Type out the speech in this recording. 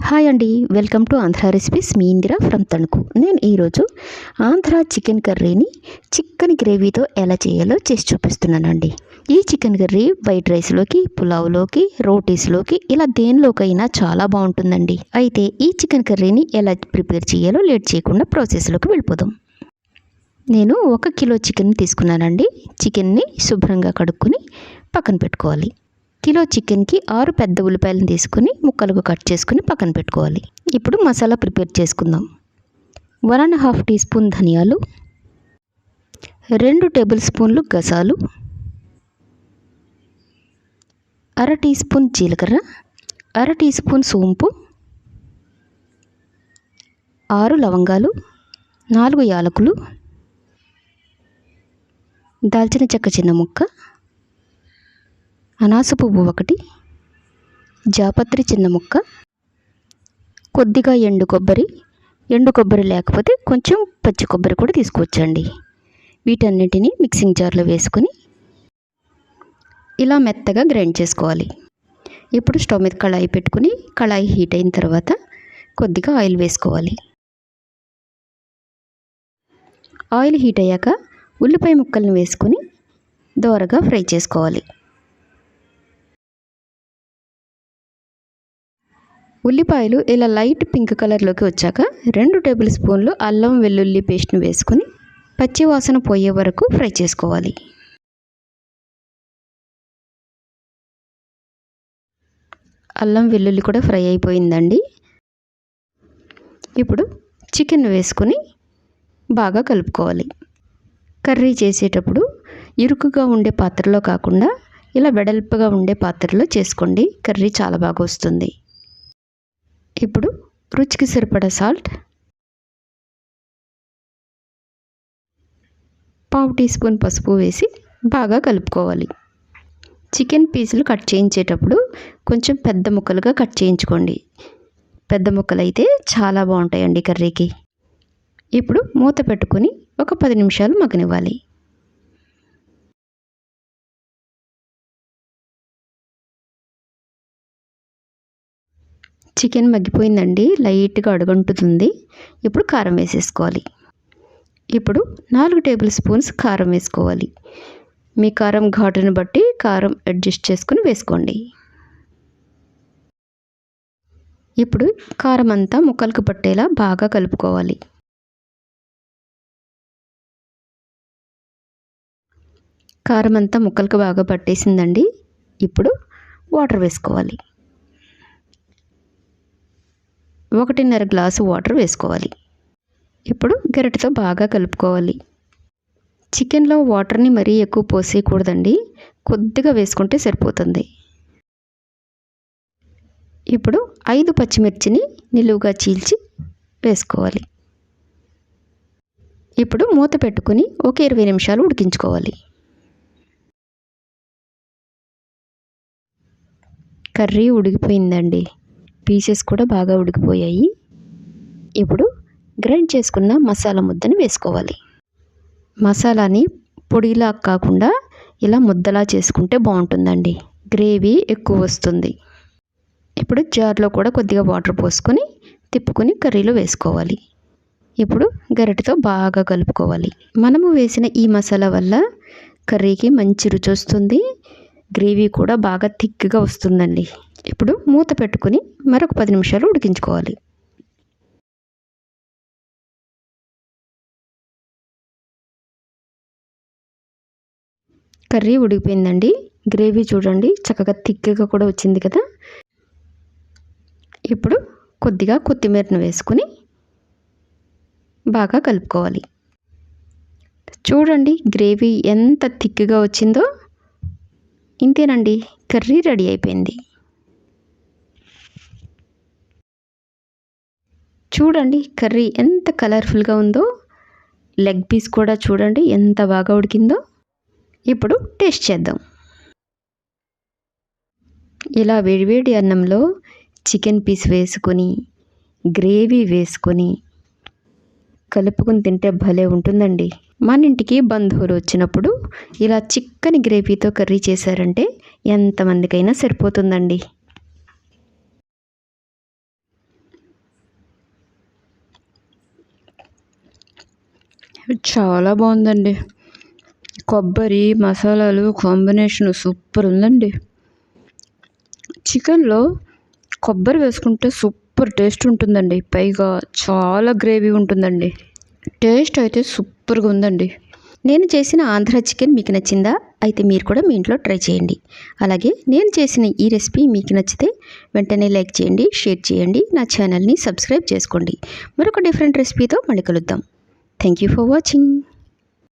Hi అండి welcome to Andhra recipes మీ Indira from Tanuku నేను ఈరోజు ఆంధ్ర చికెన్ కర్రీని చికెన్ గ్రేవీతో ఎలా చేయాలో చేసి చూపిస్తున్నానండి ఈ చికెన్ కర్రీ వైట్ రైస్లోకి పులావ్లోకి రోటీస్లోకి ఇలా దేనిలోకైనా చాలా బాగుంటుందండి అయితే ఈ చికెన్ కర్రీని ఎలా ప్రిపేర్ చేయాలో లేట్ చేయకుండా ప్రాసెస్లోకి వెళ్ళిపోదాం. నేను ఒక కిలో చికెన్ తీసుకున్నానండి చికెన్ని శుభ్రంగా కడుక్కొని పక్కన పెట్టుకోవాలి. కిలో చికెన్కి ఆరు పెద్ద ఉల్లిపాయలను తీసుకుని ముక్కలుగా కట్ చేసుకుని పక్కన పెట్టుకోవాలి. ఇప్పుడు మసాలా ప్రిపేర్ చేసుకుందాం. One and half teaspoon ధనియాలు రెండు టేబుల్ స్పూన్లు గసాలు అర టీ స్పూన్ జీలకర్ర అర టీ స్పూన్ సోంపు ఆరు లవంగాలు నాలుగు యాలకులు దాల్చిన చెక్క చిన్న ముక్క అనాస పువ్వు ఒకటి జాపత్రి చిన్న ముక్క కొద్దిగా ఎండు కొబ్బరి ఎండు కొబ్బరి లేకపోతే కొంచెం పచ్చి కొబ్బరి కూడా తీసుకొచ్చండి వీటన్నిటిని మిక్సింగ్ జార్లో వేసుకొని ఇలా మెత్తగా గ్రైండ్ చేసుకోవాలి. ఇప్పుడు స్టవ్ మీద కళాయి పెట్టుకుని కళాయి హీట్ అయిన తర్వాత కొద్దిగా ఆయిల్ వేసుకోవాలి. ఆయిల్ హీట్ అయ్యాక ఉల్లిపాయ ముక్కలను వేసుకొని దోరగా ఫ్రై చేసుకోవాలి. ఉల్లిపాయలు ఇలా లైట్ పింక్ కలర్లోకి వచ్చాక రెండు టేబుల్ స్పూన్లు అల్లం వెల్లుల్లి పేస్ట్ని వేసుకొని పచ్చివాసన పోయే వరకు ఫ్రై చేసుకోవాలి. అల్లం వెల్లుల్లి కూడా ఫ్రై అయిపోయిందండి. ఇప్పుడు చికెన్ వేసుకొని బాగా కలుపుకోవాలి. కర్రీ చేసేటప్పుడు ఇరుకుగా ఉండే పాత్రలో కాకుండా ఇలా వెడల్పుగా ఉండే పాత్రలో చేసుకోండి. కర్రీ చాలా బాగా వస్తుంది. ఇప్పుడు రుచికి సరిపడ సాల్ట్ పావు టీ స్పూన్ పసుపు వేసి బాగా కలుపుకోవాలి. చికెన్ పీసులు కట్ చేయించేటప్పుడు కొంచెం పెద్ద ముక్కలుగా కట్ చేయించుకోండి. పెద్ద ముక్కలు అయితే చాలా బాగుంటాయండి కర్రీకి. ఇప్పుడు మూత పెట్టుకొని ఒక పది నిమిషాలు మగ్గనివ్వాలి. చికెన్ మగ్గిపోయిందండి. లైట్గా అడుగంటుతుంది. ఇప్పుడు కారం వేసేసుకోవాలి. ఇప్పుడు నాలుగు టేబుల్ స్పూన్స్ కారం వేసుకోవాలి. మీ కారం ఘాటును బట్టి కారం అడ్జస్ట్ చేసుకుని వేసుకోండి. ఇప్పుడు కారం అంతా ముక్కలకు పట్టేలా బాగా కలుపుకోవాలి. కారం అంతా ముక్కలకు బాగా పట్టేసిందండి. ఇప్పుడు వాటర్ వేసుకోవాలి. ఒకటిన్నర గ్లాసు వాటర్ వేసుకోవాలి. ఇప్పుడు గరిటతో బాగా కలుపుకోవాలి. చికెన్లో వాటర్ని మరీ ఎక్కువ పోసేయకూడదండి. కొద్దిగా వేసుకుంటే సరిపోతుంది. ఇప్పుడు ఐదు పచ్చిమిర్చిని నిలువుగా చీల్చి వేసుకోవాలి. ఇప్పుడు మూత పెట్టుకుని ఒక ఇరవై నిమిషాలు ఉడికించుకోవాలి. కర్రీ ఉడికిపోయిందండి. పీసెస్ కూడా బాగా ఉడికిపోయాయి. ఇప్పుడు గ్రైండ్ చేసుకున్న మసాలా ముద్దని వేసుకోవాలి. మసాలాని పొడిలా కాకుండా ఇలా ముద్దలా చేసుకుంటే బాగుంటుందండి. గ్రేవీ ఎక్కువ వస్తుంది. ఇప్పుడు జార్లో కూడా కొద్దిగా వాటర్ పోసుకొని తిప్పుకొని కర్రీలో వేసుకోవాలి. ఇప్పుడు గరిటతో బాగా కలుపుకోవాలి. మనము వేసిన ఈ మసాలా వల్ల కర్రీకి మంచి రుచి వస్తుంది. గ్రేవీ కూడా బాగా థిక్గా వస్తుందండి. ఇప్పుడు మూత పెట్టుకుని మరొక పది నిమిషాలు ఉడికించుకోవాలి. కర్రీ ఉడికిపోయిందండి. గ్రేవీ చూడండి చక్కగా థిక్గా కూడా వచ్చింది కదా. ఇప్పుడు కొద్దిగా కొత్తిమీరను వేసుకుని బాగా కలుపుకోవాలి. చూడండి గ్రేవీ ఎంత థిక్గా వచ్చిందో. ఇంతేనండి కర్రీ రెడీ అయిపోయింది. చూడండి కర్రీ ఎంత కలర్ఫుల్గా ఉందో. లెగ్ పీస్ కూడా చూడండి ఎంత బాగా ఉడికిందో. ఇప్పుడు టేస్ట్ చేద్దాం. ఇలా వేడివేడి అన్నంలో చికెన్ పీస్ వేసుకొని గ్రేవీ వేసుకొని కలుపుకుని తింటే భలే ఉంటుందండి. మన ఇంటికి బంధువులు వచ్చినప్పుడు ఇలా చిక్కని గ్రేవీతో కర్రీ చేశారంటే ఎంతమందికైనా సరిపోతుందండి. చాలా బాగుందండి. కొబ్బరి మసాలాలు కాంబినేషన్ సూపర్ ఉందండి. చికెన్లో కొబ్బరి వేసుకుంటే సూపర్ సూపర్ టేస్ట్ ఉంటుందండి. పైగా చాలా గ్రేవీ ఉంటుందండి. టేస్ట్ అయితే సూపర్గా ఉందండి. నేను చేసిన ఆంధ్ర చికెన్ మీకు నచ్చిందా? అయితే మీరు కూడా మీ ఇంట్లో ట్రై చేయండి. అలాగే నేను చేసిన ఈ రెసిపీ మీకు నచ్చితే వెంటనే లైక్ చేయండి షేర్ చేయండి నా ఛానల్ని సబ్స్క్రైబ్ చేసుకోండి. మరొక డిఫరెంట్ రెసిపీతో మళ్ళీ కలుద్దాం. Thank you for watching.